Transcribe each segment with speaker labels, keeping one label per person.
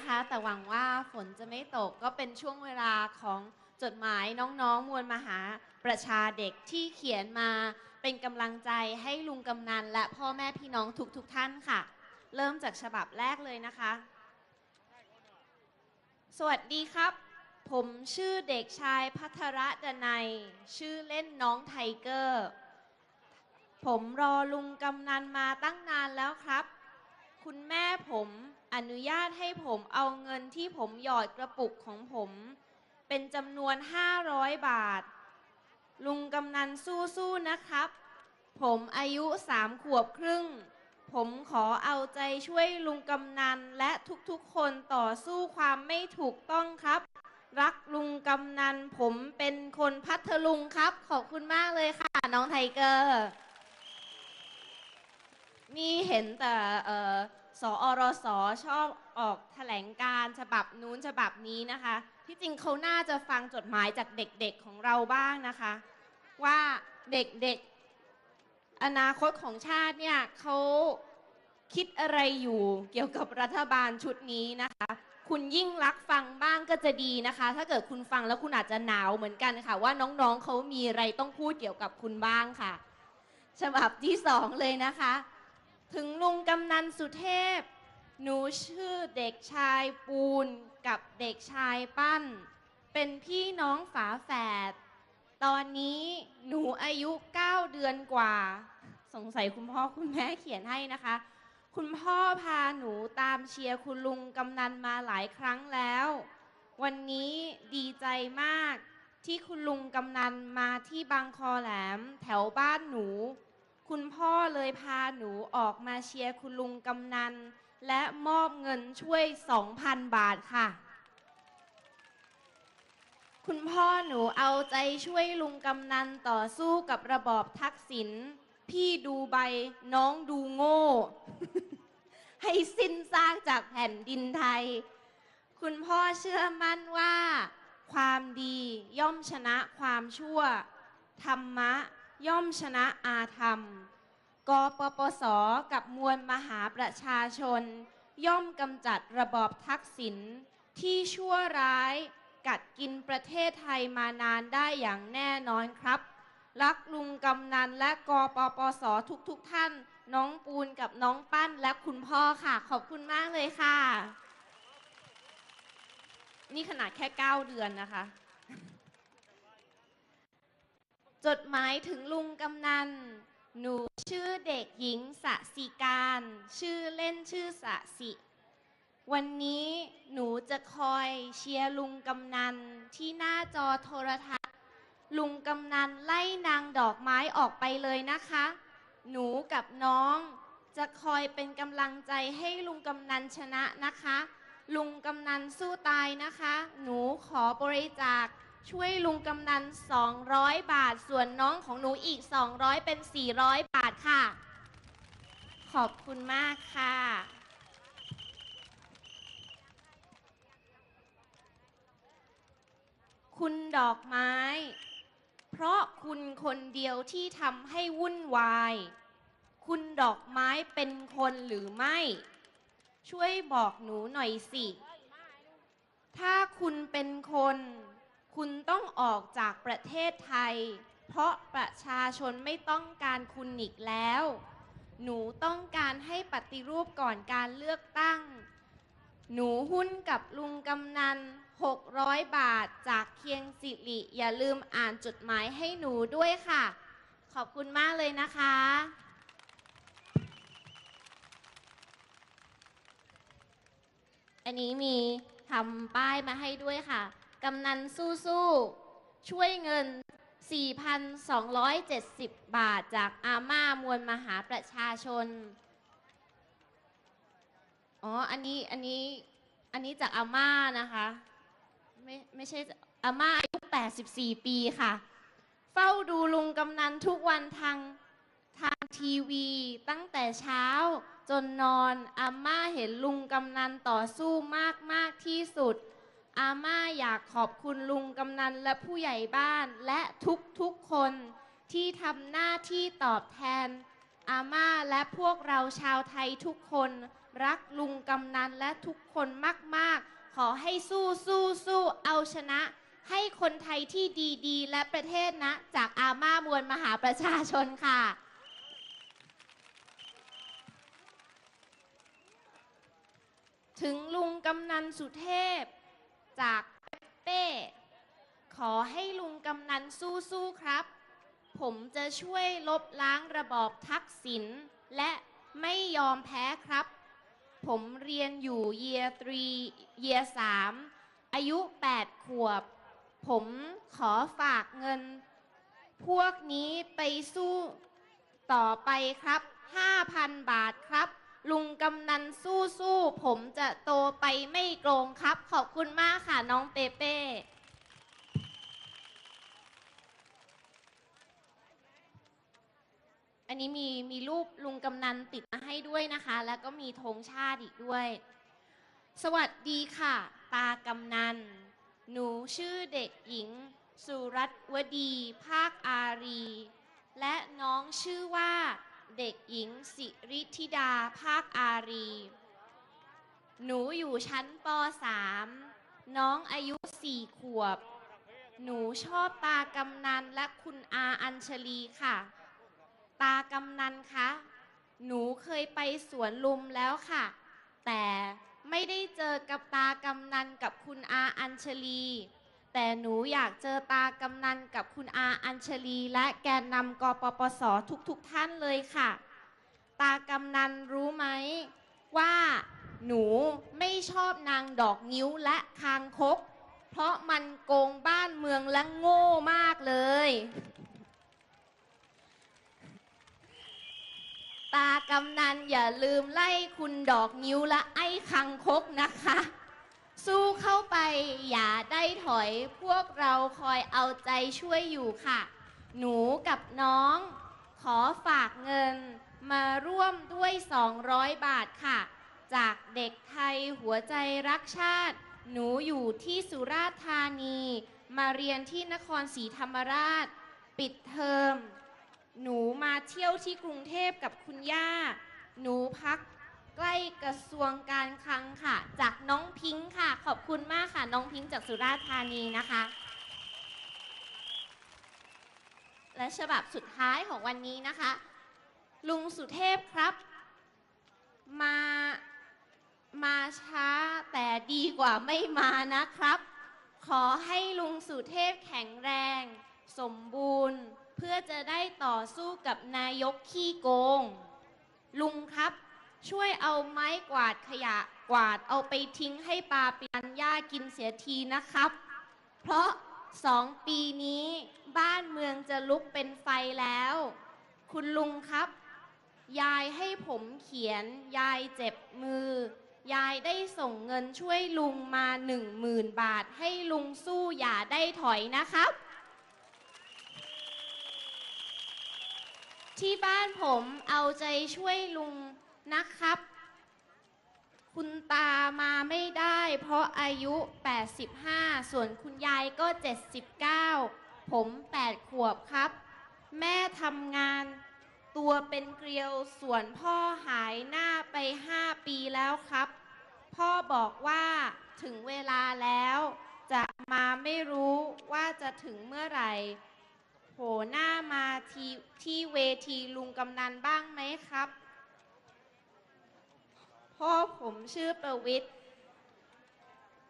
Speaker 1: นะคะ แต่หวังว่าฝนจะไม่ตกก็เป็นช่วงเวลาของจดหมายน้องๆ มวลมหาประชาเด็กที่เขียนมาเป็นกำลังใจให้ลุงกำนัน และพ่อแม่พี่น้องทุกๆทท่านค่ะ เริ่มจากฉบับแรกเลยนะคะ สวัสดีครับ ผมชื่อเด็กชายพัทระดนัย ชื่อเล่นน้องไทเกอร์ ผมรอลุงกำนันมาตั้งนานแล้วครับ คุณแม่ผมอนุญาตให้ผมเอาเงินที่ผมหยอดกระปุกของผม เป็นจำนวน 500 บาท ลุงกำนันสู้ๆนะครับ ผมอายุสามขวบครึ่ง ผมขอเอาใจช่วยลุงกำนันและทุกๆคนต่อสู้ความไม่ถูกต้องครับ รักลุงกำนันผมเป็นคนพัทลุงครับ ขอบคุณมากเลยค่ะ น้องไทเกอร์ นี่เห็นแต่เอ่อสอรสชอบออกแถลงการฉบับนู้นฉบับนี้นะคะ ที่จริงเขาน่าจะฟังจดหมายจากเด็กๆของเราบ้างนะคะ ว่าเด็กๆอนาคตของชาติเนี่ยเขาคิดอะไรอยู่เกี่ยวกับรัฐบาลชุดนี้นะคะ คุณยิ่งรักฟังบ้างก็จะดีนะคะ ถ้าเกิดคุณฟังแล้วคุณอาจจะหนาวเหมือนกันค่ะ ว่าน้องๆเขามีอะไรต้องพูดเกี่ยวกับคุณบ้างค่ะ ฉบับที่สองเลยนะคะ ถึงลุงกำนันสุเทพ หนูชื่อเด็กชายปูนกับเด็กชายปั้น เป็นพี่น้องฝาแฝด ตอนนี้หนูอายุ 9 เดือนกว่า สงสัยคุณพ่อคุณแม่เขียนให้นะคะ คุณพ่อพาหนูตามเชียร์คุณลุงกำนันมาหลายครั้งแล้ว วันนี้ดีใจมากที่คุณลุงกำนันมาที่บางคอแหลมแถวบ้านหนู คุณพ่อเลยพาหนูออกมาเชียร์คุณลุงกำนัน และมอบเงินช่วย 2,000 บาทค่ะ คุณพ่อหนูเอาใจช่วยลุงกำนันต่อสู้กับระบอบทักษิณ พี่ดูใบน้องดูโง่ ให้สิ้นซากจากแผ่นดินไทย คุณพ่อเชื่อมั่นว่า ความดีย่อมชนะความชั่ว ธรรมะ ย่อมชนะอาธรรม กปปสกับมวลมหาประชาชน ย่อมกำจัดระบอบทักษิณที่ชั่วร้ายกัดกินประเทศไทยมานานได้อย่างแน่นอนครับ รักลุงกำนันและกปปสทุกๆทท่าน น้องปูนกับน้องปั้นและคุณพ่อค่ะ ขอบคุณมากเลยค่ะ นี่ขนาดแค่ 9 เดือนนะคะ จดหมายถึงลุงกำนัน หนูชื่อเด็กหญิงสสิการ ชื่อเล่นชื่อสสิ วันนี้หนูจะคอยเชียร์ลุงกำนันที่หน้าจอโทรทัศน์ ลุงกำนันไล่นางดอกไม้ออกไปเลยนะคะ หนูกับน้องจะคอยเป็นกำลังใจให้ลุงกำนันชนะนะคะ ลุงกำนันสู้ตายนะคะ หนูขอบริจาค ช่วยลุงกำนัน 200 บาท ส่วนน้องของหนูอีก 200 เป็น 400 บาทค่ะ ขอบคุณมากค่ะ คุณดอกไม้ เพราะคุณคนเดียวที่ทำให้วุ่นวาย คุณดอกไม้เป็นคนหรือไม่ ช่วยบอกหนูหน่อยสิ ถ้าคุณเป็นคน คุณต้องออกจากประเทศไทย เพราะประชาชนไม่ต้องการคุณอีกแล้ว หนูต้องการให้ปฏิรูปก่อนการเลือกตั้ง หนูหุ้นกับลุงกำนัน 600 บาทจากเคียงสิริอย่าลืมอ่านจดหมายให้หนูด้วยค่ะ ขอบคุณมากเลยนะคะอันนี้มีทำป้ายมาให้ด้วยค่ะ กำนันสู้ๆช่วยเงิน 4,270 บาทจากอาม่ามวลมหาประชาชน อ๋อ อันนี้ อันนี้ อันนี้จากอาม่านะคะ ไม่ไม่ใช่อาม่าอายุ 84 ปีค่ะ เฝ้าดูลุงกำนันทุกวันทางทางทีวีตั้งแต่เช้าจนนอนอาม่าเห็นลุงกำนันต่อสู้มากมากที่สุด อาม่าอยากขอบคุณลุงกำนันและผู้ใหญ่บ้านและทุกทุกๆคนที่ทำหน้าที่ตอบแทน อาม่าและพวกเราชาวไทยทุกคน รักลุงกำนันและทุกคนมากๆ ขอให้สู้สู้สู้เอาชนะ ให้คนไทยที่ดีๆ และประเทศนะ จากอาม่ามวลมหาประชาชนค่ะถึงลุงกำนันสุเทพ จากเปเป้ ขอให้ลุงกำนันสู้ๆครับ ผมจะช่วยลบล้างระบอบทักษิณและไม่ยอมแพ้ครับ ผมเรียนอยู่เยียตรีเยียสามอายุ 8 ขวบ ผมขอฝากเงิน พวกนี้ไปสู้ต่อไปครับ 5,000 บาทครับ ลุงกำนันสู้สู้ผมจะโตไปไม่โกงครับ ขอบคุณมากค่ะน้องเปเป้อันนี้มีมีรูปลุงกำนันติดมาให้ด้วยนะคะ แล้วก็มีธงชาติอีกด้วย สวัสดีค่ะ ตากำนัน หนูชื่อเด็กหญิง สุรัตวดี ภาคอารี และน้องชื่อว่า เด็กหญิงสิริธิดาภาคอารี หนูอยู่ชั้นป .3 น้องอายุ4ขวบ หนูชอบตากำนันและคุณอาอัญชลีค่ะ ตากำนันคะ หนูเคยไปสวนลุมแล้วค่ะ แต่ไม่ได้เจอกับตากำนันกับคุณอาอัญชลี แต่หนูอยากเจอตากำนันกับคุณอาอัญชลี และแกนนำกปปสทุกๆทท่านเลยค่ะ ตากำนันรู้ไหมว่าหนูไม่ชอบนางดอกนิ้วและคางคก เพราะมันโกงบ้านเมืองและโง่มากเลย ตากำนันอย่าลืมไล่คุณดอกนิ้วและไอ้คังคกนะคะ สู้เข้าไปอย่า อย พวกเราคอยเอาใจช่วยอยู่ค่ะ หนูกับน้อง ขอฝากเงินมาร่วมด้วย 200 บาทค่ะ จากเด็กไทยหัวใจรักชาติ หนูอยู่ที่สุราษฎร์ธานี มาเรียนที่นครศรีธรรมราช ปิดเทอม หนูมาเที่ยวที่กรุงเทพกับคุณย่า หนูพัก ใกล้กระทรวงการคลังค่ะ จากน้องพิงค์ค่ะ ขอบคุณมากค่ะ น้องพิงค์จากสุราษฎร์ธานีนะคะ และฉบับสุดท้ายของวันนี้นะคะ ลุงสุเทพครับ มามาช้าแต่ดีกว่าไม่มานะครับ ขอให้ลุงสุเทพแข็งแรง สมบูรณ์ เพื่อจะได้ต่อสู้กับนายกขี้โกง ลุงครับ ช่วยเอาไม้กวาดขยะกวาดเอาไปทิ้งให้ปลาปิรันย่ากินเสียทีนะครับ เพราะสองปีนี้บ้านเมืองจะลุกเป็นไฟแล้ว คุณลุงครับ ยายให้ผมเขียน ยายเจ็บมือ ยายได้ส่งเงินช่วยลุงมาหนึ่งหมื่นบาท ให้ลุงสู้อย่าได้ถอยนะครับ ที่บ้านผมเอาใจช่วยลุง นะครับ คุณตามาไม่ได้ เพราะอายุ 85 ส่วนคุณยายก็ 79 ผม 8 ขวบครับ แม่ทำงานตัวเป็นเกลียวส่วนพ่อหายหน้าไป 5 ปีแล้วครับ พ่อบอกว่าถึงเวลาแล้ว จะมาไม่รู้ว่าจะถึงเมื่อไหร่โผหน้ามาทีที่เวทีลุงกำนันบ้างไหมครับ พ่อผมชื่อประวิทย์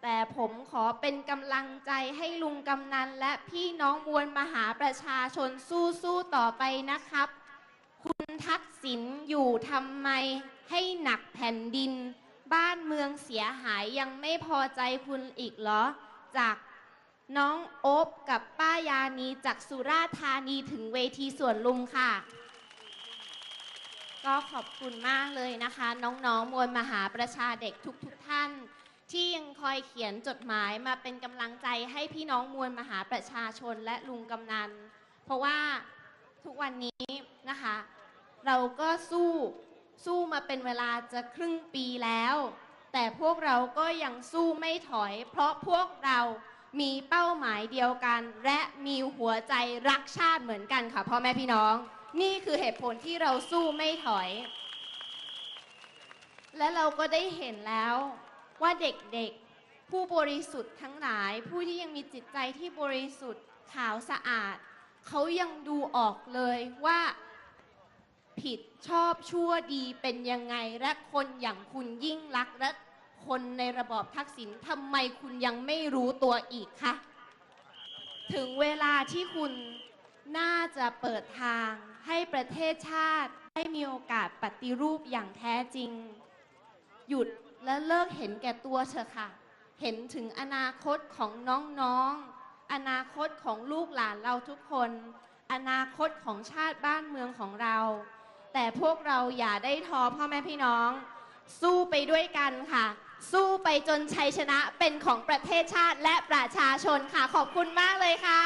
Speaker 1: แต่ผมขอเป็นกำลังใจให้ลุงกำนัน และพี่น้องมวลมหาประชาชนสู้ๆต่อไปนะครับ คุณทักษิณอยู่ทำไมให้หนักแผ่นดิน บ้านเมืองเสียหายยังไม่พอใจคุณอีกเหรอ จากน้องโอ๊บกับป้ายานีจากสุราธานีถึงเวทีสวนลุมค่ะ ก็ขอบคุณมากเลยนะคะ น้องๆมวลมหาประชาเด็กทุกๆทท่าน ที่ยังคอยเขียนจดหมายมาเป็นกำลังใจให้พี่น้องมวลมหาประชาชนและลุงกำนัน เพราะว่าทุกวันนี้นะคะ เราก็สู้สู้มาเป็นเวลาจะครึ่งปีแล้ว แต่พวกเราก็ยังสู้ไม่ถอย เพราะพวกเรา มีเป้าหมายเดียวกัน และมีหัวใจรักชาติเหมือนกันค่ะพ่อแม่พี่น้อง นี่คือเหตุผลที่เราสู้ไม่ถอย และเราก็ได้เห็นแล้วว่าเด็กๆ ผู้บริสุทธิ์ทั้งหลาย ผู้ที่ยังมีจิตใจที่บริสุทธิ์ขาวสะอาด เขายังดูออกเลยว่าผิดชอบชั่วดีเป็นยังไงและคนอย่างคุณยิ่งรักและ คนในระบอบทักษิณทำไมคุณยังไม่รู้ตัวอีกคะถึงเวลาที่คุณน่าจะเปิดทางให้ประเทศชาติได้มีโอกาสปฏิรูปอย่างแท้จริง หยุดและเลิกเห็นแก่ตัวเถอะค่ะ เห็นถึงอนาคตของน้องๆ อนาคตของลูกหลานเราทุกคน อนาคตของชาติบ้านเมืองของเรา แต่พวกเราอย่าได้ท้อพ่อแม่พี่น้อง สู้ไปด้วยกันค่ะ สู้ไปจนชัยชนะเป็นของประเทศชาติและประชาชนค่ะ ขอบคุณมากเลยค่ะ